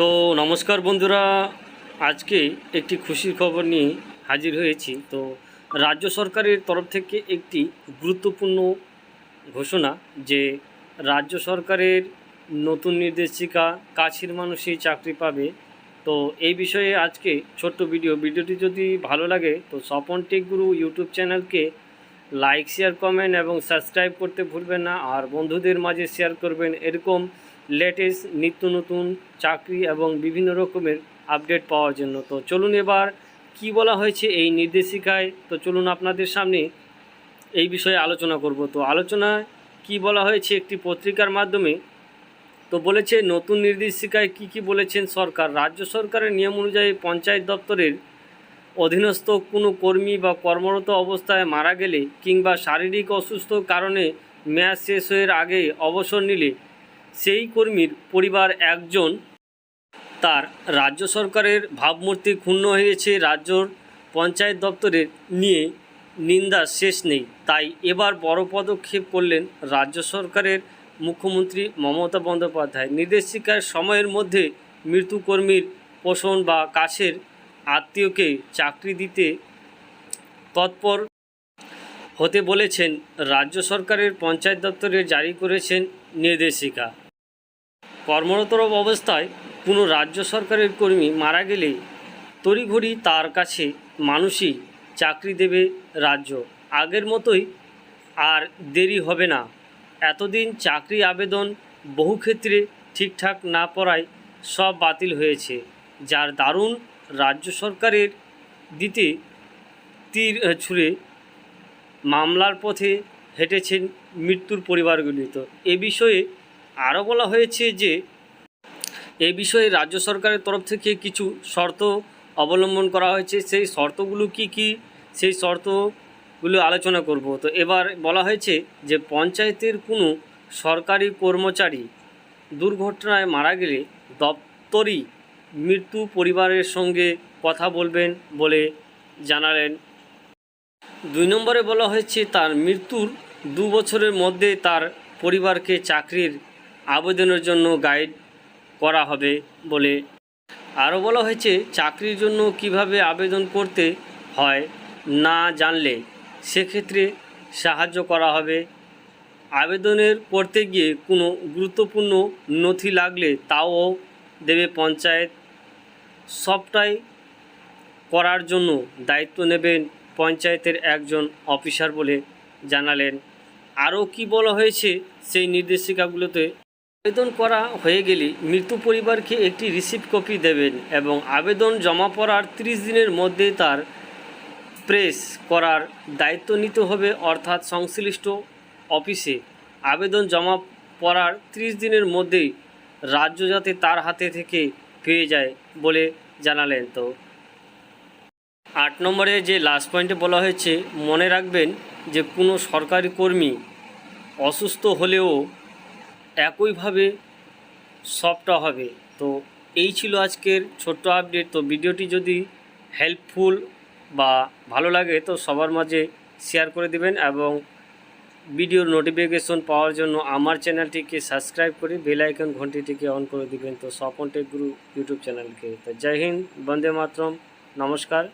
তো নমস্কার বন্ধুরা, আজকে একটি খুশির খবর নিয়ে হাজির হয়েছি। তো রাজ্য সরকারের তরফ থেকে একটি গুরুত্বপূর্ণ ঘোষণা যে রাজ্য সরকারের নতুন নির্দেশিকা কাছের মানুষই চাকরি পাবে। তো এই বিষয়ে আজকে ছোট্ট ভিডিও। ভিডিওটি যদি ভালো লাগে, তো স্বপন টেক গুরু ইউটিউব চ্যানেলকে লাইক, শেয়ার, কমেন্ট এবং সাবস্ক্রাইব করতে ভুলবেন না। আর বন্ধুদের মাঝে শেয়ার করবেন এরকম লেটেস্ট নিত্য নতুন চাকরি এবং বিভিন্ন রকমের আপডেট পাওয়ার জন্য। তো চলুন এবার কি বলা হয়েছে এই নির্দেশিকায়? তো চলুন আপনাদের সামনে এই বিষয়ে আলোচনা করব। তো আলোচনায় কি বলা হয়েছে একটি পত্রিকার মাধ্যমে? তো বলেছে, নতুন নির্দেশিকায় কি কি বলেছেন সরকার? রাজ্য সরকারের নিয়ম অনুযায়ী পঞ্চায়েত দপ্তরের অধীনস্থ কোনো কর্মী বা কর্মরত অবস্থায় মারা গেলে কিংবা শারীরিক অসুস্থ কারণে মেয়াদ শেষ হয়ে আগে অবসর নিলে সেই কর্মীর পরিবার একজন। তার রাজ্য সরকারের ভাবমূর্তি ক্ষুণ্ণ হয়েছে, রাজ্যর পঞ্চায়েত দপ্তরের নিয়ে নিন্দা শেষ নেই। তাই এবার বড় পদক্ষেপ করলেন রাজ্য সরকারের মুখ্যমন্ত্রী মমতা বন্দ্যোপাধ্যায়। নির্দেশিকার সময়ের মধ্যে মৃত্যু কর্মীর পোষণ বা কাছের আত্মীয়কে চাকরি দিতে তৎপর হতে বলেছেন। রাজ্য সরকারের পঞ্চায়েত দপ্তরে জারি করেছেন নির্দেশিকা। কর্মরত অবস্থায় কোনো রাজ্য সরকারের কর্মী মারা গেলে তড়িঘড়ি তার কাছে মানুষই চাকরি দেবে রাজ্য। আগের মতোই আর দেরি হবে না। এতদিন চাকরি আবেদন বহু ক্ষেত্রে ঠিকঠাক না পড়ায় সব বাতিল হয়েছে, যার দারুণ রাজ্য সরকারের দিতে তীর ছুঁড়ে মামলার পথে হেঁটেছেন মৃত্যুর পরিবারগুলি তো এ বিষয়ে আরও বলা হয়েছে যে এ বিষয়ে রাজ্য সরকারের তরফ থেকে কিছু শর্ত অবলম্বন করা হয়েছে। সেই শর্তগুলো কি কি? সেই শর্তগুলো আলোচনা করব। তো এবার বলা হয়েছে যে পঞ্চায়েতের কোনো সরকারি কর্মচারী দুর্ঘটনায় মারা গেলে দপ্তরই মৃত্যু পরিবারের সঙ্গে কথা বলবেন বলে জানালেন। দুই নম্বরে বলা হয়েছে, তার মৃত্যুর দু বছরের মধ্যে তার পরিবারকে চাকরির আবেদনের জন্য গাইড করা হবে বলে আরও বলা হয়েছে, চাকরির জন্য কীভাবে আবেদন করতে হয় না জানলে সেক্ষেত্রে সাহায্য করা হবে। আবেদনের করতে গিয়ে কোনো গুরুত্বপূর্ণ নথি লাগলে তাও দেবে পঞ্চায়েত। সবটাই করার জন্য দায়িত্ব নেবেন পঞ্চায়েতের একজন অফিসার বলে জানালেন। আরও কি বলা হয়েছে সেই নির্দেশিকাগুলোতে আবেদন করা হয়ে গেলে মৃত্যু পরিবারকে একটি রিসিপ্ট কপি দেবেন এবং আবেদন জমা পড়ার ত্রিশ দিনের মধ্যে তার প্রেস করার দায়িত্ব নিতে হবে, অর্থাৎ সংশ্লিষ্ট অফিসে আবেদন জমা পড়ার ত্রিশ দিনের মধ্যেই রাজ্য যাতে তার হাতে থেকে পেয়ে যায় বলে জানালেন। তো আট নম্বরে যে লাস্ট পয়েন্টে বলা হয়েছে, মনে রাখবেন যে কোনো সরকারি কর্মী অসুস্থ হলেও একইভাবে সবটা হবে। তো এই ছিল আজকের ছোট্ট আপডেট তো ভিডিওটি যদি হেল্পফুল বা ভালো লাগে, তো সবার মাঝে শেয়ার করে দিবেন এবং ভিডিওর নোটিফিকেশন পাওয়ার জন্য আমার চ্যানেলটিকে সাবস্ক্রাইব করে বেল ঘন্টিটিকে অন করে দিবেন। তো স্বপন টেক গুরু ইউটিউব চ্যানেলকে তো জয় হিন্দ, বন্দে মাতরম। নমস্কার।